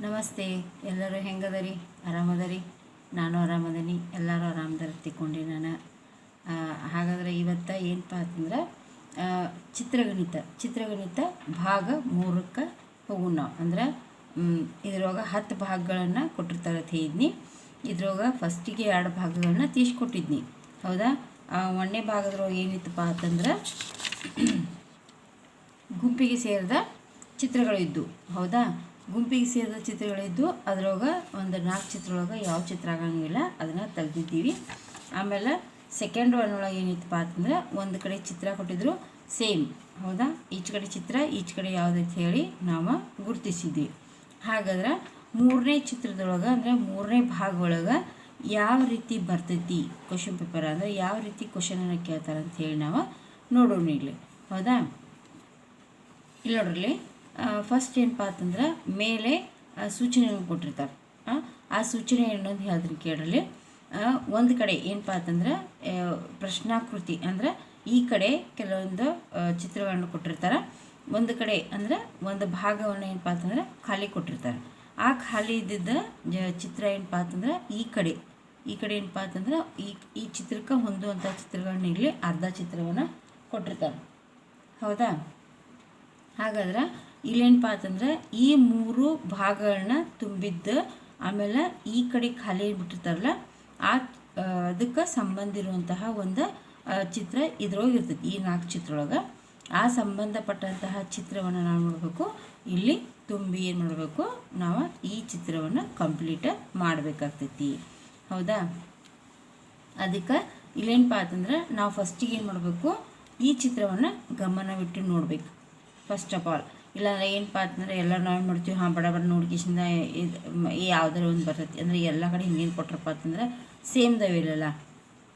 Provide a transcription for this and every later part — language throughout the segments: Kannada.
ನಮಸ್ತೆ, ಎಲ್ಲರೂ ಹೆಂಗದರಿ? ಆರಾಮದರಿ? ನಾನು ಆರಾಮದೀನಿ. ಎಲ್ಲರೂ ಆರಾಮದಾರ ತಿಕ್ಕೊಂಡೆ ನಾನು. ಹಾಗಾದರೆ ಇವತ್ತು ಏನಪ್ಪ ಅಂತಂದ್ರೆ ಚಿತ್ರಗಣಿತ. ಚಿತ್ರಗಣಿತ ಭಾಗ ಮೂರಕ್ಕೆ ಹೋಗೋಣ ನಾವು. ಅಂದ್ರೆ ಇದ್ರೊಳಗೆ ಹತ್ತು ಭಾಗಗಳನ್ನು ಕೊಟ್ಟಿರ್ತಾರೆ ಅಂತ ಇದ್ರೊಳಗೆ ಫಸ್ಟಿಗೆ ಎರಡು ಭಾಗಗಳನ್ನ ತೀಸ್ಕೊಟ್ಟಿದ್ನಿ ಹೌದಾ? ಒಂದನೇ ಭಾಗದ್ರೊಳಗೆ ಏನಿತ್ತಪ್ಪ ಅಂತಂದ್ರೆ ಗುಂಪಿಗೆ ಸೇರಿದ ಚಿತ್ರಗಳು ಇದ್ದು. ಹೌದಾ? ಗುಂಪಿಗೆ ಸೇರಿದ ಚಿತ್ರಗಳಿದ್ದು, ಅದ್ರೊಳಗೆ ಒಂದು ನಾಲ್ಕು ಚಿತ್ರದೊಳಗೆ ಯಾವ ಚಿತ್ರ ಆಗಂಗಿಲ್ಲ, ಅದನ್ನು ತೆಗ್ದಿದ್ದೀವಿ. ಆಮೇಲೆ ಸೆಕೆಂಡ್ ಒನ್ ಒಳಗೆ ಏನಿತ್ತಪ್ಪ ಅಂತಂದ್ರೆ, ಒಂದು ಕಡೆ ಚಿತ್ರ ಕೊಟ್ಟಿದ್ರು ಸೇಮ್ ಹೌದಾ? ಈಚ ಕಡೆ ಚಿತ್ರ, ಈಚ ಕಡೆ ಯಾವುದೈತೆ ಹೇಳಿ ನಾವು ಗುರುತಿಸಿದ್ವಿ. ಹಾಗಾದ್ರೆ ಮೂರನೇ ಚಿತ್ರದೊಳಗೆ ಅಂದರೆ ಮೂರನೇ ಭಾಗ ಒಳಗೆ ಯಾವ ರೀತಿ ಬರ್ತೈತಿ ಕ್ವಶನ್ ಪೇಪರ್ ಅಂದರೆ, ಯಾವ ರೀತಿ ಕ್ವಶನನ್ನು ಕೇಳ್ತಾರೆ ಅಂತ ಹೇಳಿ ನಾವು ನೋಡೋಣ ಇಲ್ಲಿ. ಹೌದಾ? ಇಲ್ಲಿ ನೋಡ್ರಿ ಫಸ್ಟ್ ಏನಪ್ಪ ಅಂತಂದ್ರೆ ಮೇಲೆ ಸೂಚನೆಯನ್ನು ಕೊಟ್ಟಿರ್ತಾರೆ. ಆ, ಸೂಚನೆ ಏನೊಂದು ಹೇಳಿದ್ರಿ ಕೇಳ್ರಲ್ಲಿ ಒಂದು ಕಡೆ ಏನಪ್ಪ ಅಂತಂದ್ರೆ ಪ್ರಶ್ನಾಕೃತಿ ಅಂದ್ರೆ ಈ ಕಡೆ ಕೆಲವೊಂದು ಚಿತ್ರಗಳನ್ನು ಕೊಟ್ಟಿರ್ತಾರೆ. ಒಂದು ಕಡೆ ಅಂದ್ರೆ ಒಂದು ಭಾಗವನ್ನು ಏನಪ್ಪ ಅಂತಂದ್ರೆ ಖಾಲಿ ಕೊಟ್ಟಿರ್ತಾರೆ. ಆ ಖಾಲಿ ಇದ್ದಿದ್ದ ಚಿತ್ರ ಏನಪ್ಪ ಅಂತಂದ್ರೆ ಈ ಕಡೆ. ಈ ಕಡೆ ಏನಪ್ಪ ಅಂತಂದ್ರೆ ಈ ಈ ಚಿತ್ರಕ್ಕೆ ಹೊಂದುವಂಥ ಚಿತ್ರಗಳನ್ನ ಇರಲಿ ಅರ್ಧ ಚಿತ್ರವನ್ನು ಕೊಟ್ಟಿರ್ತಾರೆ. ಹೌದಾ? ಹಾಗಾದ್ರೆ ಇಲ್ಲೇನಪ್ಪ ಅಂತಂದ್ರೆ ಈ ಮೂರು ಭಾಗಗಳನ್ನ ತುಂಬಿದ್ದು ಆಮೇಲೆ ಈ ಕಡೆ ಖಾಲಿ ಬಿಟ್ಟಿರ್ತಾರಲ್ಲ ಆ ಅದಕ್ಕೆ ಸಂಬಂಧಿರುವಂತಹ ಒಂದು ಚಿತ್ರ ಇದ್ರೊಳಗೆ ಇರ್ತೈತಿ ಈ ನಾಲ್ಕು ಚಿತ್ರೊಳಗೆ. ಆ ಸಂಬಂಧಪಟ್ಟಂತಹ ಚಿತ್ರವನ್ನು ನಾವು ನೋಡಬೇಕು. ಇಲ್ಲಿ ತುಂಬಿ ಏನು ಮಾಡಬೇಕು, ನಾವು ಈ ಚಿತ್ರವನ್ನು ಕಂಪ್ಲೀಟ್ ಮಾಡಬೇಕಾಗ್ತೈತಿ. ಹೌದಾ? ಅದಕ್ಕೆ ಇಲ್ಲೇನಪ್ಪ ಅಂತಂದ್ರೆ ನಾವು ಫಸ್ಟಿಗೆ ಏನು ಮಾಡಬೇಕು, ಈ ಚಿತ್ರವನ್ನು ಗಮನವಿಟ್ಟು ನೋಡಬೇಕು. ಫಸ್ಟ್ ಆಫ್ ಆಲ್ ಇಲ್ಲಾಂದ್ರೆ ಏನಪ್ಪ ಅಂತಂದ್ರೆ ಎಲ್ಲ ನಾವು ಮಾಡ್ತೀವಿ. ಹಾಂ ಬಡ ಬಡ ನೋಡ್ಕೇಶಿಂದ ಇದು ಯಾವ್ದಾರ ಒಂದು ಬರ್ತೈತಿ. ಅಂದರೆ ಎಲ್ಲ ಕಡೆ ಹಿಂಗೇನು ಕೊಟ್ರಪ್ಪ ಅಂತಂದ್ರೆ ಸೇಮ್ ಇಲ್ಲಲ್ಲ.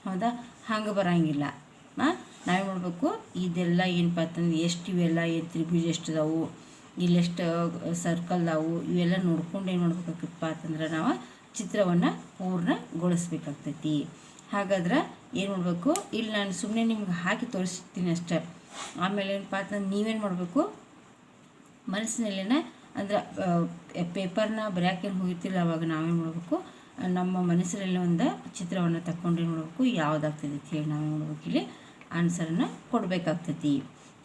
ಹೌದಾ? ಹಂಗೆ ಬರಂಗಿಲ್ಲ. ಹಾಂ, ನಾವೇನು ಮಾಡಬೇಕು? ಇದೆಲ್ಲ ಏನಪ್ಪ ಅಂತಂದ್ರೆ ಎಷ್ಟು ಇವೆಲ್ಲ, ಏನು ತ್ರಿಭುಜ ಎಷ್ಟು ಅದಾವು ಇಲ್ಲೆಷ್ಟು ಸರ್ಕಲ್ ಅದಾವು ಇವೆಲ್ಲ ನೋಡ್ಕೊಂಡು ಏನು ಮಾಡ್ಬೇಕಾಗತ್ತಪ್ಪ ಅಂತಂದ್ರೆ ನಾವು ಚಿತ್ರವನ್ನು ಪೂರ್ಣಗೊಳಿಸ್ಬೇಕಾಗ್ತೈತಿ. ಹಾಗಾದ್ರೆ ಏನು ಮಾಡಬೇಕು? ಇಲ್ಲಿ ನಾನು ಸುಮ್ಮನೆ ನಿಮ್ಗೆ ಹಾಕಿ ತೋರಿಸ್ತೀನಿ ಅಷ್ಟೇ. ಆಮೇಲೆ ಏನಪ್ಪ ಅಂತಂದ್ರೆ ನೀವೇನು ಮಾಡಬೇಕು? ಮನಸ್ಸಿನಲ್ಲಿನ ಅಂದ್ರೆ ಪೇಪರ್ನ ಬರೆಯೋಕೇನು ಹೋಗಿರ್ತಿಲ್ಲ ಅವಾಗ ನಾವೇನು ಮಾಡಬೇಕು ನಮ್ಮ ಮನಸ್ಸಿನಲ್ಲಿ ಒಂದು ಚಿತ್ರವನ್ನು ತಕ್ಕೊಂಡು ಏನು ಮಾಡಬೇಕು ಯಾವುದಾಗ್ತದೆ ಹೇಳಿ ನಾವೇನು ಮಾಡ್ಬೇಕು ಇಲ್ಲಿ ಆನ್ಸರನ್ನು ಕೊಡಬೇಕಾಗ್ತೈತಿ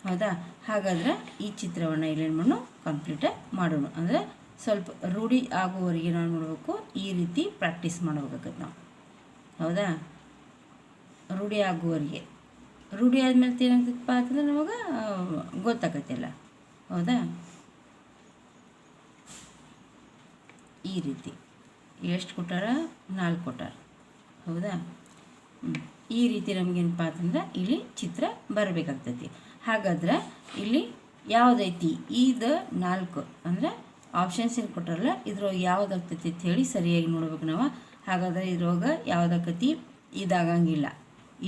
ಹೌದಾ? ಹಾಗಾದ್ರೆ ಈ ಚಿತ್ರವನ್ನು ಇಲ್ಲೇನು ಮಾಡೋಣ ಕಂಪ್ಲೀಟ್ ಮಾಡೋಣ ಅಂದರೆ ಸ್ವಲ್ಪ ರೂಢಿ ಆಗುವವರೆಗೆ ನಾವು ಮಾಡಬೇಕು ಈ ರೀತಿ ಪ್ರಾಕ್ಟೀಸ್ ಮಾಡಬೇಕಾಗತ್ತೆ ನಾವು. ಹೌದಾ? ರೂಢಿ ಆಗುವವರೆಗೆ. ರೂಢಿ ಆದಮೇಲೆ ಏನಾಗ್ತೈತಪ್ಪ ಅಂತಂದ್ರೆ ನಮಗೆ ಗೊತ್ತಾಗತ್ತಲ್ಲ ಹೌದಾ? ಈ ರೀತಿ. ಎಷ್ಟು ಕೊಟ್ಟಾರ? ನಾಲ್ಕು ಕೊಟ್ಟಾರ. ಹೌದಾ? ಈ ರೀತಿ ನಮಗೇನಪ್ಪ ಅಂತಂದ್ರೆ ಇಲ್ಲಿ ಚಿತ್ರ ಬರಬೇಕಾಗ್ತೈತಿ. ಹಾಗಾದ್ರೆ ಇಲ್ಲಿ ಯಾವುದೈತಿ? ಇದು ನಾಲ್ಕು. ಅಂದರೆ ಆಪ್ಷನ್ಸ್ ಏನು ಕೊಟ್ಟಾರಲ್ಲ, ಇದ್ರೊಳಗೆ ಯಾವುದಾಗ್ತೈತಿ ಅಂತ ಹೇಳಿ ಸರಿಯಾಗಿ ನೋಡ್ಬೇಕು ನಾವು. ಹಾಗಾದ್ರೆ ಇದ್ರೊಳಗೆ ಯಾವುದಾಕತಿ? ಇದಾಗಂಗಿಲ್ಲ.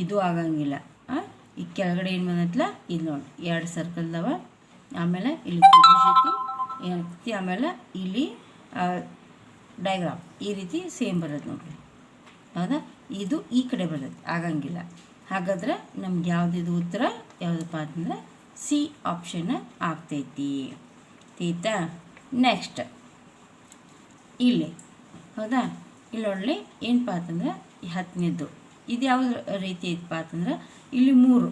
ಇದು ಆಗಂಗಿಲ್ಲ? ಈ ಕೆಳಗಡೆ ಏನು ಬಂದೈತಲ್ಲ ಇದು ನೋಡಿ. ಎರಡು ಸರ್ಕಲ್ದವ ಆಮೇಲೆ ಇಲ್ಲಿ ಏನಾಗ್ತೈತಿ? ಆಮೇಲೆ ಇಲ್ಲಿ ಡೈಗ್ರಾಮ್ ಈ ರೀತಿ ಸೇಮ್ ಬರೋದು ನೋಡಿರಿ. ಹೌದಾ? ಇದು ಈ ಕಡೆ ಬರುತ್ತೆ ಆಗಂಗಿಲ್ಲ. ಹಾಗಾದ್ರೆ ನಮ್ಗೆ ಯಾವುದಿದು ಉತ್ತರ, ಯಾವುದಪ್ಪ ಅಂತಂದ್ರೆ ಸಿ ಆಪ್ಷನ್ ಆಗ್ತೈತಿ. ತೀತಾ ನೆಕ್ಸ್ಟ್ ಇಲ್ಲಿ. ಹೌದಾ? ಇಲ್ಲಿ ನೋಡಲಿ, ಏನಪ್ಪ ಅಂತಂದ್ರೆ ಹತ್ತನೇದು ಇದು ಯಾವ ರೀತಿ ಐತಪ್ಪ ಅಂತಂದ್ರೆ ಇಲ್ಲಿ ಮೂರು.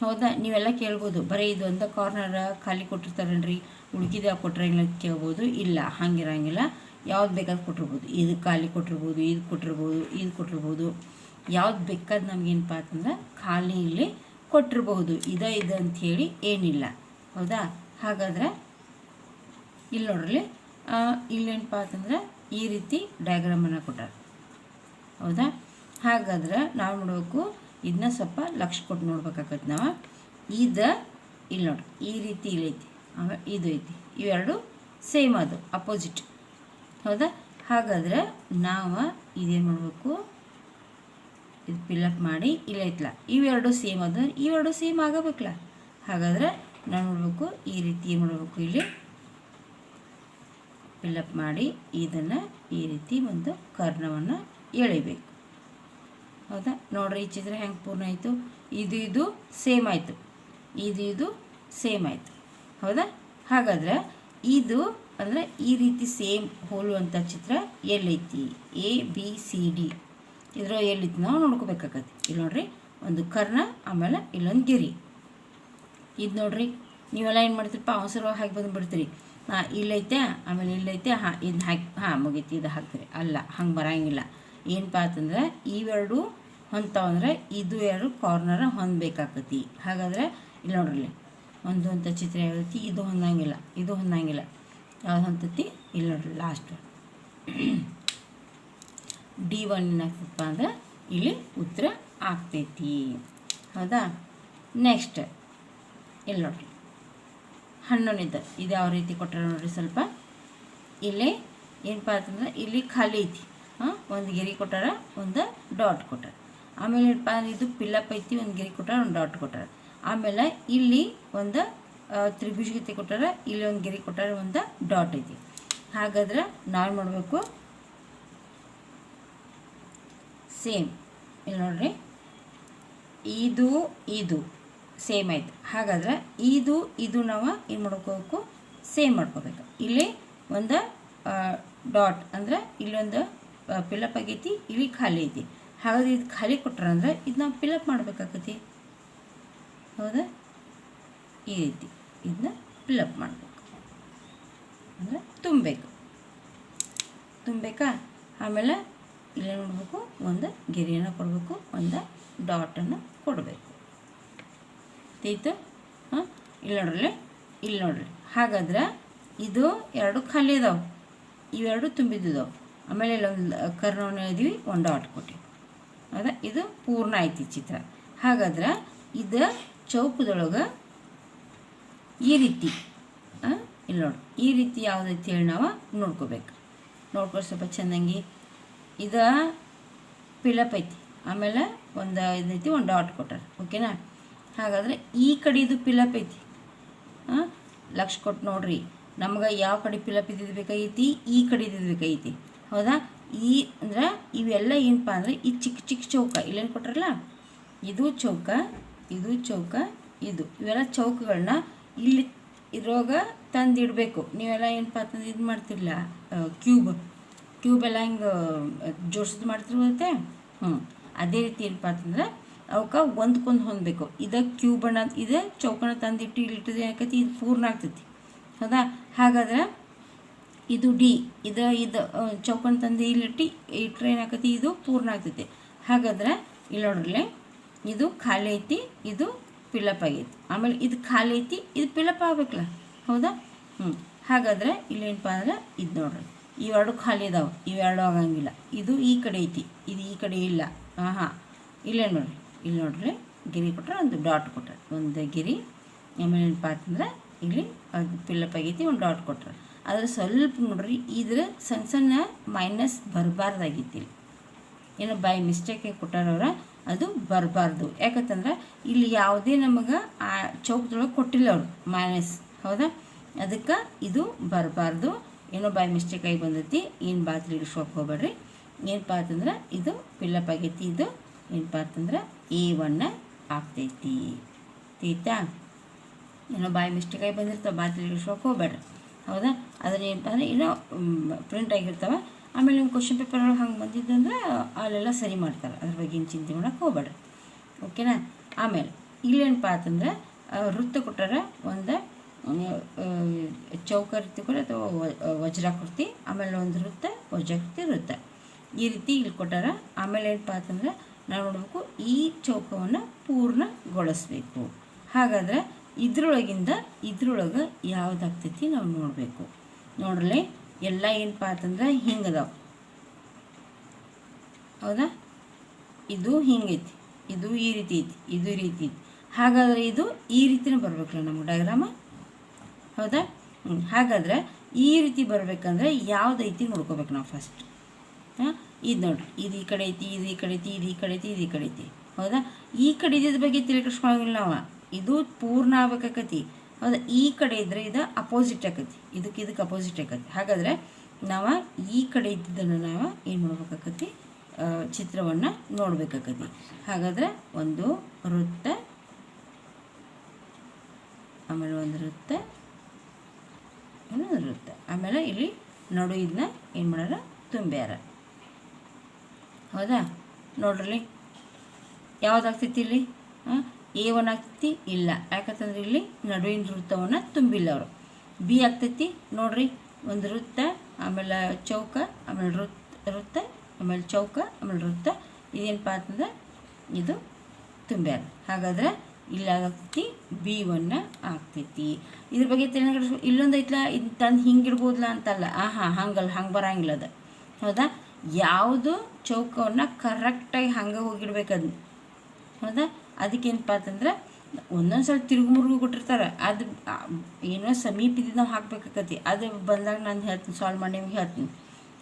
ಹೌದಾ? ನೀವೆಲ್ಲ ಕೇಳ್ಬೋದು. ಬರೀ ಇದು ಒಂದು ಕಾರ್ನರ್ ಖಾಲಿ ಕೊಟ್ಟಿರ್ತಾರಲ್ರಿ ಉಳ್ಕಿದ ಕೊಟ್ಟಿರಂಗಿಲ್ಲ ಅಂತ ಕೇಳ್ಬೋದು? ಇಲ್ಲ, ಹಂಗಿರಂಗಿಲ್ಲ. ಯಾವ್ದು ಬೇಕಾದ್ರೂ ಕೊಟ್ಟಿರ್ಬೋದು. ಇದು ಖಾಲಿ ಕೊಟ್ಟಿರ್ಬೋದು ಇದು ಕೊಟ್ಟಿರ್ಬೋದು ಇದು ಕೊಟ್ಟಿರ್ಬೋದು. ಯಾವ್ದು ಬೇಕಾದ ನಮಗೇನಪ್ಪ ಅಂತಂದ್ರೆ ಖಾಲಿ ಇಲ್ಲಿ ಕೊಟ್ಟಿರ್ಬಹುದು ಇದ ಇದು ಅಂಥೇಳಿ ಏನಿಲ್ಲ. ಹೌದಾ? ಹಾಗಾದ್ರೆ ಇಲ್ಲಿ ನೋಡ್ರಿ ಆ, ಇಲ್ಲೇನಪ್ಪ ಅಂತಂದ್ರೆ ಈ ರೀತಿ ಡಯಾಗ್ರಾಮನ್ನು ಕೊಟ್ಟಾರೆ. ಹೌದಾ? ಹಾಗಾದ್ರೆ ನಾವು ನೋಡಬೇಕು ಇದನ್ನ ಸ್ವಲ್ಪ ಲಕ್ಷ ಕೊಟ್ಟು ನೋಡ್ಬೇಕಾಗತ್ತೆ ನಾವು. ಇದ ಇಲ್ಲಿ ನೋಡ್ರಿ ಈ ರೀತಿ ಇಲ್ಲೈತಿ ಆಮೇಲೆ ಇದು ಐತಿ. ಇವೆರಡು ಸೇಮ್ ಅದು ಅಪೋಸಿಟ್. ಹೌದಾ? ಹಾಗಾದ್ರೆ ನಾವು ಇದೇನು ಮಾಡಬೇಕು? ಇದು ಪಿಲ್ಲಪ್ ಮಾಡಿ ಇಲ್ಲೈತ್ಲ ಇವೆರಡು ಸೇಮ್ ಅದ ಇವೆರಡು ಸೇಮ್ ಆಗಬೇಕಲ್ಲ ಹಾಗಾದ್ರೆ ನಾನು ನೋಡಬೇಕು ಈ ರೀತಿ ಏನು ಮಾಡಬೇಕು ಇಲ್ಲಿ? ಪಿಲ್ಲಪ್ ಮಾಡಿ ಇದನ್ನು ಈ ರೀತಿ ಒಂದು ಕರ್ಣವನ್ನು ಎಳಿಬೇಕು. ಹೌದಾ? ನೋಡ್ರಿ ಈ ಚಿತ್ರ ಹೆಂಗೆ ಪೂರ್ಣ ಆಯಿತು. ಇದು ಇದು ಸೇಮ್ ಆಯಿತು. ಇದು ಇದು ಸೇಮ್ ಆಯಿತು. ಹೌದಾ? ಹಾಗಾದ್ರೆ ಇದು ಅಂದರೆ ಈ ರೀತಿ ಸೇಮ್ ಹೋಲುವಂಥ ಚಿತ್ರ ಎಲ್ಲೈತಿ. ಎ ಬಿ ಸಿ ಡಿ ಇದ್ರ ಎಲ್ಲೈತಿ ನಾವು ನೋಡ್ಕೋಬೇಕಾಗತ್ತೆ. ಇಲ್ಲಿ ನೋಡ್ರಿ, ಒಂದು ಕರ್ಣ, ಆಮೇಲೆ ಇಲ್ಲೊಂದು ಗಿರಿ. ಇದು ನೋಡ್ರಿ, ನೀವೆಲ್ಲ ಏನು ಮಾಡ್ತೀರಪ್ಪ? ಅವಸರವಾಗಿ ಹಾಕಿ ಬಂದುಬಿಡ್ತೀರಿ. ಹಾಂ, ಇಲ್ಲೈತೆ, ಆಮೇಲೆ ಇಲ್ಲೈತೆ, ಹಾಂ ಇದನ್ನ ಹಾಕಿ, ಹಾಂ, ಮುಗೀತಿ, ಇದು ಹಾಕ್ತೀರಿ. ಅಲ್ಲ, ಹಂಗೆ ಬರಂಗಿಲ್ಲ. ಏನಪ್ಪ ಅಂತಂದ್ರೆ ಇವೆರಡು ಹೊಂತಾವಂದ್ರೆ ಇದು ಎರಡು ಕಾರ್ನರ ಹೊಂದಬೇಕಾಗತ್ತಿ ಹಾಗಾದ್ರೆ ಇಲ್ಲಿ ನೋಡ್ರಿ, ಒಂದು ಅಂತ ಚಿತ್ರ ಹೇಳ್ತಿ ಇದು ಹೊಂದಂಗಿಲ್ಲ ಇದು ಹೊಂದಂಗಿಲ್ಲ ಯಾವ್ದು ಹಂತತಿ ಇಲ್ಲಿ ನೋಡ್ರಿ ಲಾಸ್ಟ್ ಡಿ ಒನ್ ಏನಾಗ್ತಪ್ಪ ಅಂದ್ರೆ ಇಲ್ಲಿ ಉತ್ತರ ಆಗ್ತೈತಿ. ಹೌದಾ? ನೆಕ್ಸ್ಟ್ ಇಲ್ಲಿ ನೋಡ್ರಿ. ಹನ್ನೊಂದಿದ್ದ ಇದು ಯಾವ ರೀತಿ ಕೊಟ್ಟಾರ ನೋಡ್ರಿ ಸ್ವಲ್ಪ. ಇಲ್ಲಿ ಏನಪ್ಪ ಅಂತಂದ್ರೆ ಇಲ್ಲಿ ಖಾಲಿ ಐತಿ. ಹಾಂ ಒಂದು ಗಿರಿ ಕೊಟ್ಟಾರ, ಒಂದು ಡಾಟ್ ಕೊಟ್ಟಾರ. ಆಮೇಲೆ ಏನಪ್ಪ ಅಂದ್ರೆ ಇದು ಪಿಲ್ಲಪ್ ಐತಿ, ಒಂದು ಗೆರಿ ಕೊಟ್ಟಾರ, ಒಂದು ಡಾಟ್ ಕೊಟ್ಟಾರ. ಆಮೇಲೆ ಇಲ್ಲಿ ಒಂದು ಆ, ತ್ರಿಭುಜ ಗೀತೆ ಕೊಟ್ಟಾರ ಇಲ್ಲಿ ಒಂದು ಗೆರೆ ಕೊಟ್ಟಾರ ಒಂದು ಡಾಟ್ ಐತಿ. ಹಾಗಾದ್ರೆ ನಾವು ಮಾಡಬೇಕು? ಸೇಮ್ ಇಲ್ಲಿ ನೋಡ್ರಿ. ಇದು ಇದು ಸೇಮ್ ಆಯ್ತು. ಹಾಗಾದ್ರೆ ಇದು ಇದು ನಾವು ಏನು ಮಾಡ್ಕೋಬೇಕು? ಸೇಮ್ ಮಾಡ್ಕೋಬೇಕು. ಇಲ್ಲಿ ಒಂದು ಡಾಟ್ ಅಂದ್ರೆ ಇಲ್ಲೊಂದು ಪಿಲಪ್ ಆಗೈತಿ ಇಲ್ಲಿ ಖಾಲಿ ಐತಿ. ಹಾಗಾದ್ರೆ ಇದು ಖಾಲಿ ಕೊಟ್ಟರಂದ್ರೆ ಇದು ನಾವು ಪಿಲಪ್ ಮಾಡ್ಬೇಕಾಗತಿ ಹೌದಾ? ಈ ರೀತಿ. ಇದನ್ನ ಪಿಲ್ಲಪ್ ಮಾಡಬೇಕು. ಅಂದರೆ ತುಂಬಬೇಕು. ತುಂಬಬೇಕಾ? ಆಮೇಲೆ ಇಲ್ಲಿ ನೋಡಬೇಕು, ಒಂದು ಗೆರೆಯನ್ನು ಕೊಡಬೇಕು, ಒಂದು ಡಾಟನ್ನು ಕೊಡಬೇಕು. ಆಯ್ತು? ಹಾಂ? ಇಲ್ಲಿ ನೋಡ್ರಿ ಇಲ್ಲಿ ನೋಡ್ರಿ ಹಾಗಾದ್ರೆ ಇದು ಎರಡು ಖಾಲಿ ಇದಾವೆ. ಇವೆರಡು ತುಂಬಿದ್ದಾವೆ ಆಮೇಲೆ ಇಲ್ಲೊಂದು ಕರ್ಣವನ್ನು ಇದೀವಿ ಒಂದು ಡಾಟ್ ಕೊಟ್ಟಿವಿ ಅದ, ಇದು ಪೂರ್ಣ ಆಯ್ತು ಚಿತ್ರ. ಹಾಗಾದ್ರೆ ಇದು ಚೌಕದೊಳಗೆ ಈ ರೀತಿ ಇಲ್ಲಿ ನೋಡಿ. ಈ ರೀತಿ ಯಾವುದೈತಿ ಹೇಳಿ ನಾವು ನೋಡ್ಕೋಬೇಕು. ನೋಡ್ಕೊಂಡು ಸ್ವಲ್ಪ ಚೆಂದಂಗಿ ಇದು ಪಿಲಪ್ ಐತಿ. ಆಮೇಲೆ ಒಂದು ಇದೈತಿ ಒಂದು ಡಾಟ್ ಕೊಟ್ಟಾರೆ. ಓಕೆನಾ? ಹಾಗಾದ್ರೆ ಈ ಕಡೆ ಇದು ಪಿಲಪ್ ಐತಿ. ಹಾಂ ಲಕ್ಷ ಕೊಟ್ಟು ನೋಡ್ರಿ. ನಮ್ಗೆ ಯಾವ ಕಡೆ ಪಿಲಪ್ ಇದ್ದಿದ್ದು ಬೇಕಾಗೈತಿ? ಈ ಕಡೆ ಇದ್ದಿದ್ದು ಬೇಕಾಗೈತಿ. ಹೌದಾ? ಈ ಅಂದ್ರೆ ಇವೆಲ್ಲ ಏನಪ್ಪ ಅಂದರೆ ಈ ಚಿಕ್ಕ ಚಿಕ್ಕ ಚೌಕ. ಇಲ್ಲೇನು ಕೊಟ್ರಲ್ಲ? ಇದು ಚೌಕ ಇದು ಚೌಕ, ಇದು. ಇವೆಲ್ಲ ಚೌಕಗಳನ್ನ ಇಲ್ಲಿ ಇದ್ರೊಳಗೆ ತಂದಿಡಬೇಕು. ನೀವೆಲ್ಲ ಏನಪ್ಪ ಅಂತಂದು ಇದು ಮಾಡ್ತಿರಲ್ಲ ಕ್ಯೂಬ್. ಕ್ಯೂಬ್ ಎಲ್ಲ ಹಿಂಗೆ ಜೋಡ್ಸೋದು ಮಾಡ್ತಿರುತ್ತೆ ಹ್ಞೂ ಅದೇ ರೀತಿ ಏನಪ್ಪ ಅಂತಂದ್ರೆ ಅವಕ್ಕೆ ಒಂದ್ಕೊಂದು ಹೊಂದಬೇಕು. ಇದು ಅಣ್ಣ ಇದು ಚೌಕಣ ತಂದಿಟ್ಟು ಇಲ್ಲಿ ಇಟ್ಟಿದ್ರೆ ಏನಾಕೈತಿ? ಇದು ಪೂರ್ಣ ಆಗ್ತೈತಿ. ಹೌದಾ? ಹಾಗಾದ್ರೆ ಇದು ಡಿ, ಇದು ಇದು ಚೌಕಣ ತಂದು ಇಲ್ಲಿಟ್ಟು ಇಟ್ಟರೆ ಏನಾಕತಿ? ಇದು ಪೂರ್ಣ ಆಗ್ತೈತಿ. ಹಾಗಾದ್ರೆ, ಇಲ್ಲಿ ಇದು ಖಾಲಿ ಐತಿ, ಇದು ಪಿಲಪ್ ಆಗೈತಿ ಆಮೇಲೆ ಇದು ಖಾಲಿ ಐತಿ, ಇದು ಪಿಲಪ್ ಆಗ್ಬೇಕಲ್ಲ ಹೌದಾ? ಹ್ಞೂ ಹಾಗಾದ್ರೆ ಇಲ್ಲೇನಪ್ಪ ಅಂದ್ರೆ ಇದು ನೋಡ್ರಿ. ಇವೆರಡು ಖಾಲಿ ಇದಾವೆ ಇವೆರಡು ಆಗಂಗಿಲ್ಲ. ಇದು ಈ ಕಡೆ ಐತಿ, ಇದು ಈ ಕಡೆ ಇಲ್ಲ. ಹಾಂ ಹಾಂ ಇಲ್ಲೇ ನೋಡ್ರಿ, ಇಲ್ಲಿ ನೋಡ್ರಿ, ಗಿರಿ ಕೊಟ್ಟರೆ ಒಂದು ಡಾಟ್ ಕೊಟ್ಟರೆ ಒಂದು ಗಿರಿ. ಆಮೇಲೆ ಏನಪ್ಪ ಅಂತಂದ್ರೆ ಇಲ್ಲಿ ಅದು ಪಿಲ್ಲಪ್ ಆಗೈತಿ ಒಂದು ಡಾಟ್ ಕೊಟ್ಟರೆ ಆದರೆ ಸ್ವಲ್ಪ ನೋಡ್ರಿ, ಇದ್ರ ಸಣ್ಣ ಸಣ್ಣ ಮೈನಸ್ ಬರಬಾರ್ದಾಗಿತ್ತು ಇಲ್ಲಿ. ಏನೋ ಬೈ ಮಿಸ್ಟೇಕ್ ಕೊಟ್ಟಾರವ್ರ. ಅದು ಬರಬಾರ್ದು. ಯಾಕಂತಂದ್ರೆ ಇಲ್ಲಿ ಯಾವುದೇ ನಮಗೆ ಆ ಚೌಕದೊಳಗೆ ಕೊಟ್ಟಿಲ್ಲ ಅವರು ಮೈನಸ್ ಹೌದಾ? ಅದಕ್ಕೆ ಇದು ಬರಬಾರ್ದು. ಏನೋ ಬೈ ಮಿಸ್ಟೇಕ್ ಆಗಿ ಬಂದೈತಿ. ಏನು ಬಾತ್ರಿ ಇಳಿಸೋಕೆ ಹೋಗ್ಬೇಡ್ರಿ. ಏನಪ್ಪ ಅಂತಂದ್ರೆ ಇದು ಫಿಲ್ಲಪ್ ಆಗೈತಿ. ಇದು ಏನಪ್ಪ ಅಂತಂದ್ರೆ ಎ ಒನ್ನ ಆಗ್ತೈತಿ. ತೀತಾ ಏನೋ ಬಾಯಿ ಮಿಸ್ಟೇಕ್ ಆಗಿ ಬಂದಿರ್ತಾವೆ ಬಾತ್ರಿ ಇಳಿಸೋಕೆ ಹೋಗ್ಬೇಡ್ರಿ. ಹೌದಾ? ಅದನ್ನ ಏನಪ್ಪ ಅಂದರೆ ಏನೋ ಪ್ರಿಂಟ್ ಆಗಿರ್ತಾವೆ. ಆಮೇಲೆ ನಿಮ್ಮ ಕ್ವಶನ್ ಪೇಪರ್ ಒಳಗೆ ಹಂಗೆ ಬಂದಿದ್ದಂದ್ರೆ ಅಲ್ಲೆಲ್ಲ ಸರಿ ಮಾಡ್ತಾರೆ. ಅದ್ರ ಬಗ್ಗೆ ಏನು ಚಿಂತೆ ಮಾಡೋಕೆ ಹೋಗ್ಬೇಡ್ರಿ ಓಕೆನಾ ಆಮೇಲೆ ಇಲ್ಲೇನಪ್ಪ ಅಂತಂದ್ರೆ ವೃತ್ತ ಕೊಟ್ಟರೆ ಒಂದು ಚೌಕ ರೀತಿ ಕೊಡ ಅಥವಾ ವಜ್ರಾಕೃತಿ, ಆಮೇಲೆ ಒಂದು ವೃತ್ತ, ವಜ್ರಾಕೃತಿ, ವೃತ್ತ. ಈ ರೀತಿ ಇಲ್ಲಿ ಕೊಟ್ಟಾರ. ಆಮೇಲೆ ಏನಪ್ಪ ಅಂತಂದ್ರೆ, ನಾವು ನೋಡಬೇಕು ಈ ಚೌಕವನ್ನು ಪೂರ್ಣಗೊಳಿಸ್ಬೇಕು. ಹಾಗಾದ್ರೆ ಇದ್ರೊಳಗಿಂದ ಇದ್ರೊಳಗೆ ಯಾವುದಾಗ್ತೈತಿ ನಾವು ನೋಡಬೇಕು. ನೋಡ್ರಲೆ? ಎಲ್ಲ ಏನಪ್ಪ ಅಂತಂದ್ರೆ ಹಿಂಗದಾವ ಹೌದಾ? ಇದು ಹಿಂಗೈತಿ ಇದು ಈ ರೀತಿ ಐತಿ, ಇದು ಈ ರೀತಿ ಐತಿ. ಹಾಗಾದ್ರೆ ಇದು ಈ ರೀತಿನೇ ಬರ್ಬೇಕಲ್ಲ ನಮ್ಗೆ ಡಯಾಗ್ರಾಮ ಹೌದಾ? ಹ್ಞೂ ಹಾಗಾದ್ರೆ ಈ ರೀತಿ ಬರ್ಬೇಕಂದ್ರೆ ಯಾವ್ದೈತಿ ನೋಡ್ಕೋಬೇಕು ನಾವು ಫಸ್ಟ್ ಹಾಂ, ಇದು ನೋಡ್ರಿ, ಇದು ಈ ಕಡೆ ಐತಿ, ಇದು ಈ ಕಡೆ ಐತಿ, ಇದು ಈ ಕಡೆ ಐತಿ, ಇದು ಈ ಕಡೆ ಐತಿ. ಹೌದಾ? ಈ ಕಡೆ ಇದ್ದಿದ್ದ ಬಗ್ಗೆ ತಲೆ ಕೆಡ್ಸ್ಕೊಳಂಗಿಲ್ಲ ನಾವು ಇದು ಪೂರ್ಣ ಆಗ್ಬೇಕಾಕತಿ. ಹೌದಾ? ಈ ಕಡೆ ಇದ್ದರೆ ಇದು ಅಪೋಸಿಟ್ ಆಕತಿ. ಇದಕ್ಕೆ ಇದಕ್ಕೆ ಅಪೋಸಿಟ್ ಆಕತಿ. ಹಾಗಾದ್ರೆ ನಾವು ಈ ಕಡೆ ಇದ್ದಿದ್ದನ್ನು ನಾವು ಏನು ಮಾಡ್ಬೇಕಾಕತಿ? ಚಿತ್ರವನ್ನು ನೋಡ್ಬೇಕಾಕತಿ. ಹಾಗಾದ್ರೆ ಒಂದು ವೃತ್ತ, ಆಮೇಲೆ ಒಂದು ವೃತ್ತ, ಇನ್ನೊಂದು ವೃತ್ತ. ಆಮೇಲೆ ಇಲ್ಲಿ ನಡು ಇದನ್ನ ಏನು ಮಾಡ್ಯಾರ? ತುಂಬ್ಯಾರ. ಹೌದಾ? ನೋಡ್ರಿ ಯಾವುದಾಗ್ತೈತಿ ಇಲ್ಲಿ? ಎ ಒನ್ ಆಗ್ತೈತಿ ಇಲ್ಲ. ಯಾಕಂತಂದ್ರೆ ಇಲ್ಲಿ ನಡುವಿನ ವೃತ್ತವನ್ನು ತುಂಬಿಲ್ಲ ಅವರು. ಬಿ ಆಗ್ತೈತಿ, ನೋಡ್ರಿ, ಒಂದು ವೃತ್ತ, ಆಮೇಲೆ ಚೌಕ, ಆಮೇಲೆ ವೃತ್ತ ಆಮೇಲೆ ಚೌಕ, ಆಮೇಲೆ ವೃತ್ತ. ಇದೇನಪ್ಪ ಅಂತಂದ್ರೆ, ಇದು ತುಂಬ್ಯಾರ. ಹಾಗಾದ್ರೆ ಇಲ್ಲಾಗತ್ತೈತಿ ಬಿ ಒನ್ನ ಆಗ್ತೈತಿ. ಇದ್ರ ಬಗ್ಗೆ ತಿಳಿನ ಇಲ್ಲೊಂದು ಐತ್ಲ, ಇದು ತಂದು ಹಿಂಗಿಡ್ಬೋದಲ್ಲ ಅಂತಲ್ಲ. ಆಹಾ ಹಂಗಲ್ಲ ಹಂಗೆ ಬರಂಗಿಲ್ಲ ಅದು. ಹೌದಾ? ಯಾವುದು ಚೌಕವನ್ನು ಕರೆಕ್ಟಾಗಿ ಹಂಗೆ ಹೋಗಿಡ್ಬೇಕದು ಹೌದಾ? ಅದಕ್ಕೇನಪ್ಪ ಅಂತಂದ್ರೆ ಒಂದೊಂದು ಸಲ ತಿರುಗು ಮುರುಗು ಕೊಟ್ಟಿರ್ತಾರೆ ಅದು ಏನೋ ಸಮೀಪದಿಂದ ನಾವು ಹಾಕ್ಬೇಕಾಕತಿ. ಅದು ಬಂದಾಗ ನಾನು ಹೇಳ್ತೀನಿ ಸಾಲ್ವ್ ಮಾಡಿ ನಿಮ್ಗೆ ಹೇಳ್ತೀನಿ.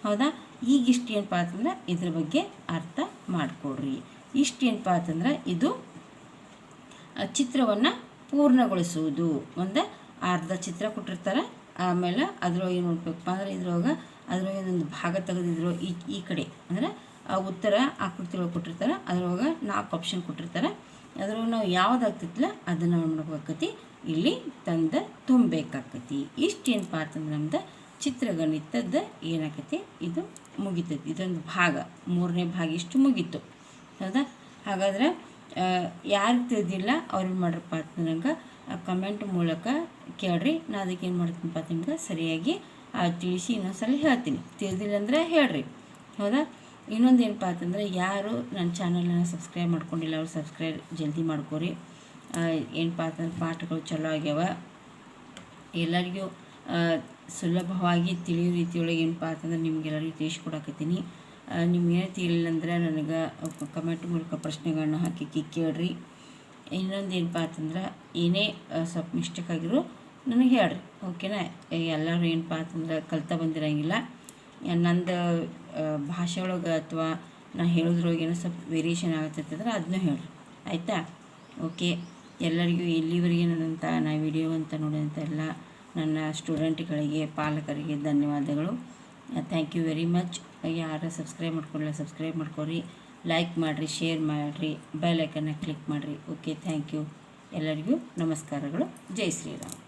ಹೌದಾ? ಈಗ ಇಷ್ಟು ಏನಪ್ಪ ಅಂತಂದ್ರೆ ಇದ್ರ ಬಗ್ಗೆ ಅರ್ಥ ಮಾಡಿಕೊಡ್ರಿ. ಇಷ್ಟು ಏನಪ್ಪ ಅಂತಂದ್ರೆ ಇದು ಚಿತ್ರವನ್ನು ಪೂರ್ಣಗೊಳಿಸುವುದು. ಒಂದು ಅರ್ಧ ಚಿತ್ರ ಕೊಟ್ಟಿರ್ತಾರೆ. ಆಮೇಲೆ ಅದ್ರೊಳಗೆ ಏನು ನೋಡ್ಬೇಕಪ್ಪ ಅಂದ್ರೆ ಇದ್ರೊಳಗೆ, ಅದ್ರೊಳಗೆ ಒಂದು ಭಾಗ ತೆಗೆದಿದ್ರು ಈ ಈ ಕಡೆ. ಅಂದರೆ ಉತ್ತರ ಆಕೃತಿಗಳು ಕೊಟ್ಟಿರ್ತಾರೆ. ಅದ್ರೊಳಗೆ ನಾಲ್ಕು ಆಪ್ಷನ್ ಕೊಟ್ಟಿರ್ತಾರೆ. ಅದ್ರೊಳಗೆ ನಾವು ಅದನ್ನ ಅದನ್ನು ಮಾಡ್ಬೇಕಾಕತಿ ಇಲ್ಲಿ ತಂದ ತುಂಬಬೇಕಾಕತಿ ಇಷ್ಟು ಏನಪ್ಪ ಅಂತಂದ್ರೆ ನಮ್ದು? ಚಿತ್ರಗಣಿತದ ಏನಾಕತಿ ಇದು ಮುಗಿತೈತಿ ಇದೊಂದು ಭಾಗ. ಮೂರನೇ ಭಾಗ ಇಷ್ಟು ಮುಗೀತು. ಹೌದಾ? ಹಾಗಾದ್ರೆ ಯಾರಿಗೆ ತಿಳಿದಿಲ್ಲ ಅವ್ರು ಮಾಡ್ರಪ್ಪ ಅಂತ ನಂಗೆ ಕಮೆಂಟ್ ಮೂಲಕ ಕೇಳ್ರಿ. ನಾ ಅದಕ್ಕೆ ಏನು ಮಾಡ್ತೀನಪ್ಪ ಅಂತ ನಿಮ್ಗೆ? ಸರಿಯಾಗಿ ತಿಳಿಸಿ ಇನ್ನೊಂದ್ಸಲ ಹೇಳ್ತೀನಿ. ತಿಳಿದಿಲ್ಲ ಅಂದರೆ ಹೇಳ್ರಿ. ಹೌದಾ? ಇನ್ನೊಂದು ಏನಪ್ಪ ಅಂತಂದರೆ, ಯಾರು ನನ್ನ ಚಾನಲನ್ನು ಸಬ್ಸ್ಕ್ರೈಬ್ ಮಾಡ್ಕೊಂಡಿಲ್ಲ, ಅವ್ರು ಸಬ್ಸ್ಕ್ರೈಬ್ ಜಲ್ದಿ ಮಾಡ್ಕೊರಿ. ಏನಪ್ಪ ಅಂತಂದ್ರೆ, ಪಾಠಗಳು ಚಲೋ ಆಗ್ಯಾವ. ಎಲ್ಲರಿಗೂ ಸುಲಭವಾಗಿ ತಿಳಿಯೋ ರೀತಿಯೊಳಗೆ ಏನಪ್ಪ ಅಂತಂದ್ರೆ, ನಿಮ್ಗೆಲ್ಲರಿಗೂ ತಿಳಿಸ್ಕೊಡಕತ್ತೀನಿ ನಿಮ್ಗೇನು ತಿಳಿಲ್ಲ ಅಂದ್ರೆ, ನನಗೆ ಕಮೆಂಟ್ ಮೂಲಕ ಪ್ರಶ್ನೆಗಳನ್ನ ಹಾಕಿ ಕೇಳ್ರಿ. ಇನ್ನೊಂದು ಏನಪ್ಪ ಅಂತಂದ್ರೆ, ಏನೇ ಸ್ವಲ್ಪ ಮಿಸ್ಟೇಕ್ ಆಗಿರೋ ನನಗೆ ಹೇಳ್ರಿ. ಓಕೆನಾ ಎಲ್ಲರೂ ಏನಪ್ಪ ಅಂತಂದ್ರೆ, ಕಲ್ತಾ ಬಂದಿರಂಗಿಲ್ಲ. ನಂದು ಭಾಷೆ ಒಳಗೆ ಅಥವಾ ನಾ ಹೇಳೋದ್ರೊಳಗೆ ಏನೋ ಸ್ವಲ್ಪ ವೇರಿಯೇಷನ್ ಅಂದ್ರೆ ಅದನ್ನ ಹೇಳಿ ಆಯಿತಾ? ಓಕೆ ಎಲ್ಲರಿಗೂ ಇಲ್ಲಿವರೆಗೆ ನನ್ನಂಥ ನಾ ವಿಡಿಯೋ ಅಂತ ನೋಡಿದಂಥ ಎಲ್ಲ ನನ್ನ ಸ್ಟೂಡೆಂಟ್ಗಳಿಗೆ ಪಾಲಕರಿಗೆ ಧನ್ಯವಾದಗಳು. ಥ್ಯಾಂಕ್ ಯು ವೆರಿ ಮಚ್ ಯಾರು ಸಬ್ಸ್ಕ್ರೈಬ್ ಮಾಡ್ಕೊಳ್ಳಿ ಸಬ್ಸ್ಕ್ರೈಬ್ ಮಾಡ್ಕೊರಿ. ಲೈಕ್ ಮಾಡಿರಿ ಶೇರ್ ಮಾಡಿರಿ ಬೆಲ್ ಐಕನ್ನ ಕ್ಲಿಕ್ ಮಾಡಿರಿ. ಓಕೆ ಥ್ಯಾಂಕ್ ಯು ಎಲ್ಲರಿಗೂ ನಮಸ್ಕಾರಗಳು. ಜೈ ಶ್ರೀರಾಮ್.